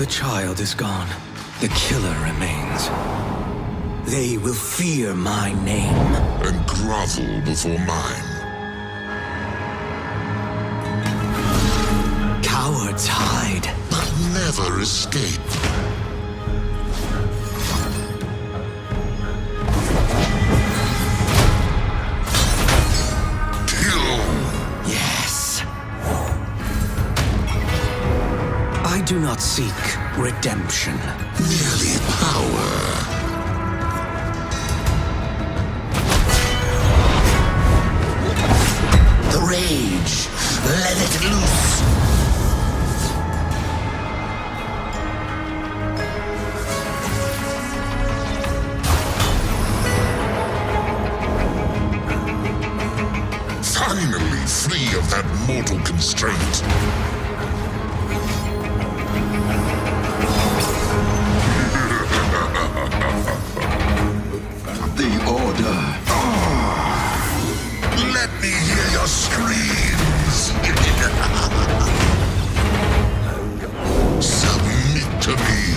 The child is gone. The killer remains. They will fear my name. and grovel before mine. Cowards hide. but never escape. Do not seek redemption. Merely power. The rage. Let it loose. Finally free of that mortal constraint. To me.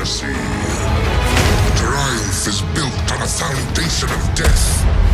Mercy. Triumph is built on a foundation of death.